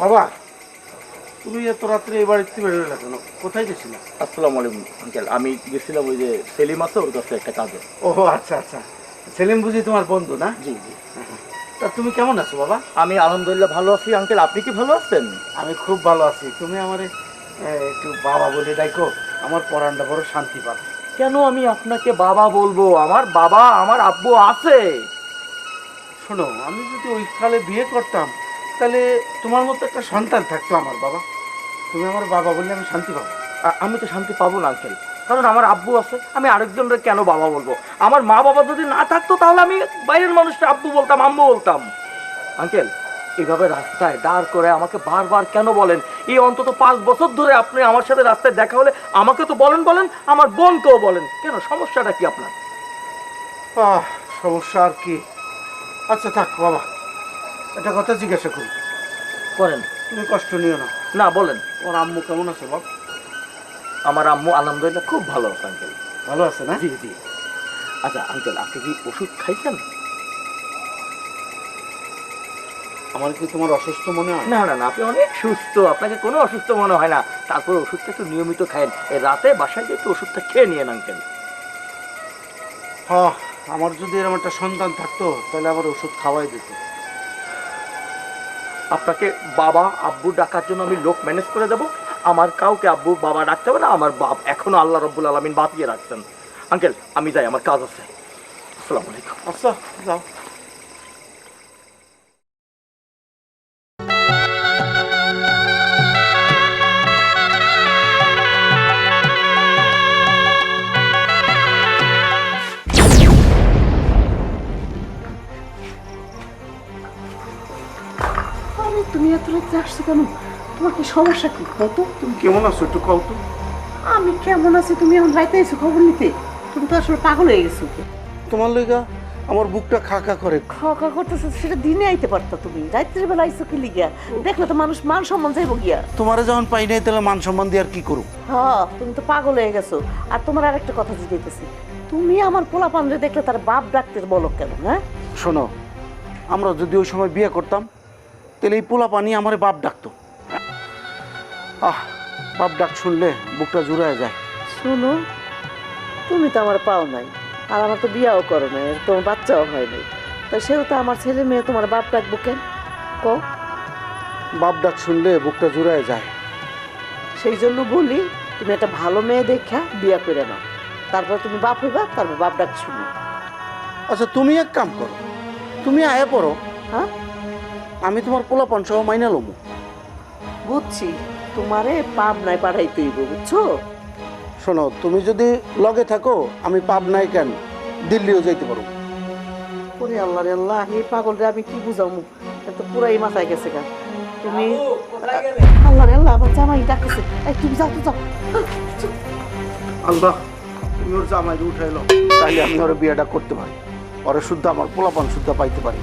বাবা তুমি এত রাত্রে এই বাড়িতে বেরোলে না কেন? কোথায় গেছিলে? আসসালামু আলাইকুম আঙ্কেল আমি গেছিলাম ওই যে সেলিম আছে ওর কাছে একটা কাজে। ও আচ্ছা আচ্ছা। সেলিম বুঝি তোমার বন্ধু না? জি জি। তা তুমি কেমন আছো বাবা? আমি আলহামদুলিল্লাহ ভালো আছি আঙ্কেল আপনি কি ভালো আছেন? আমি খুব ভালো আছি। তুমি আমারে একটু বাবা বলে ডাইকো আমার পরানটা বড় শান্তি পাবে। কেন আমি আপনাকে বাবা বলব? আমার বাবা আমার আব্বু আছে। শোনো আমি যদি ওই কালে বিয়ে করতাম তাহলে তোমার মতো একটা সন্তান থাকতো আমার বাবা। তুমি আমার বাবা বললে আমি শান্তি পাবো। আমি তো শান্তি পাবো না, আঙ্কেল। কারণ আমার আব্বু আছে, আমি আরেকজনের কেন বাবা বলব? আমার মা বাবা যদি না থাকতো, তাহলে আমি বাইরের মানুষটা আব্বু বলতাম, আম্মু বলতাম। আঙ্কেল এইভাবে রাস্তায় দাঁড় করে আমাকে বারবার কেন বলেন? এই অন্তত পাঁচ বছর ধরে আপনি আমার সাথে রাস্তায় দেখা হলে আমাকে তো বলেন বলেন, আমার বোনকেও বলেন। কেন, সমস্যাটা কি আপনার? সমস্যা আর কি? আচ্ছা থাক, বাবা। একটা কথা জিজ্ঞাসা করি। করেন। তুমি কষ্ট নিও না। না বলেন। ওর আম্মু কেমন আছে বাপ? আমার আম্মু আলহামদুলিল্লাহ খুব ভালো আছে আঙ্কেল ভালো আছে না? জি জি। আচ্ছা আঙ্কেল আপনি কি ওষুধ খাইছেন? আমার কি তোমার অসুস্থ মনে হয়? না না না আপনি অনেক সুস্থ। আপনাকে কোনো অসুস্থ মনে হয় না। তারপর ওষুধটা একটু নিয়মিত খায়েন। এই রাতে বাসায় গিয়ে একটু ওষুধটা খেয়ে নিয়ে আঙ্কেল হ্যাঁ আমার যদি এরকম একটা সন্তান থাকতো তাহলে আবার ওষুধ খাওয়াই দিত। আপনাকে বাবা, আব্বু ডাকার জন্য আমি লোক ম্যানেজ করে দেবো। আমার কাউকে আব্বু, বাবা ডাকতে হবে না, আমার বাপ এখনও আল্লাহ রব্বুল আলমিন বাঁচিয়ে রাখছেন। আঙ্কেল, আমি যাই, আমার কাজ আছে। আসসালামু আলাইকুম। আচ্ছা যাও। তুমি এত রাত্রে আসছো কেন? তোমার কি সমস্যা কি? কত তুমি কেমন আছো একটু কও তো। আমি কেমন আছি? তুমি এখন রাইতে এসো খবর নিতে? তুমি তো আসলে পাগল হয়ে গেছো। তোমার লেগা আমার বুকটা খা খা করে। খাওয়া করতেছো সেটা দিনে আইতে পারতো তুমি। রাত্রের বেলা আইসো কি লিগিয়া দেখলে তো মানুষ মান সম্মান যাইবো গিয়া। তোমারে যখন পাই নাই তাহলে মান সম্মান দিয়ে আর কি করু হ্যাঁ তুমি তো পাগল হয়ে গেছো। আর তোমার আরেকটা কথা জিজ্ঞেসি তুমি আমার পোলা পান্ডে দেখলে তার বাপ ডাকতে বলো কেন হ্যাঁ? শোনো আমরা যদি ওই সময় বিয়ে করতাম তাহলে এই পোলা পানি আমার বাপ ডাকতো। আহ বাপ ডাক শুনলে বুকটা জুড়ায় যায়। শোনো তুমি তো আমার পাও নাই আর আমার তো বিয়াও করো নাই আর তোমার বাচ্চাও হয় নাই। তা সেও তো আমার ছেলে মেয়ে তোমার বাপ ডাকবো কেন? কও। বাপ ডাক শুনলে বুকটা জুড়ায় যায়। সেই জন্য বলি তুমি একটা ভালো মেয়ে দেখা বিয়া করে নাও। তারপর তুমি বাপ হইবা তারপর বাপ ডাক শুনো। আচ্ছা তুমি এক কাম করো। তুমি আয়া পড়ো। হ্যাঁ? আমি তোমার পোলা সহ মাইনা লমু। বুঝছি তোমারে পাপ নাই পাঠাইতে হইব বুঝছ? শোনো তুমি যদি লগে থাকো আমি পাব নাই কেন? দিল্লিও যাইতে পারো। ওরে আল্লাহ রে আল্লাহ এই পাগল রে আমি কি বুঝামু? এ তো পুরাই মাথায় গেছে গা। তুমি আল্লাহ রে আল্লাহ আমার জামাই ডাকতেছে। এই তুমি যাও তো যাও। আল্লাহ তুমি ওর জামাই উঠাইলো। তাইলে আমি ওর বিয়েটা করতে পারি। ওরা শুদ্ধ আমার পোলাপান শুদ্ধ পাইতে পারি।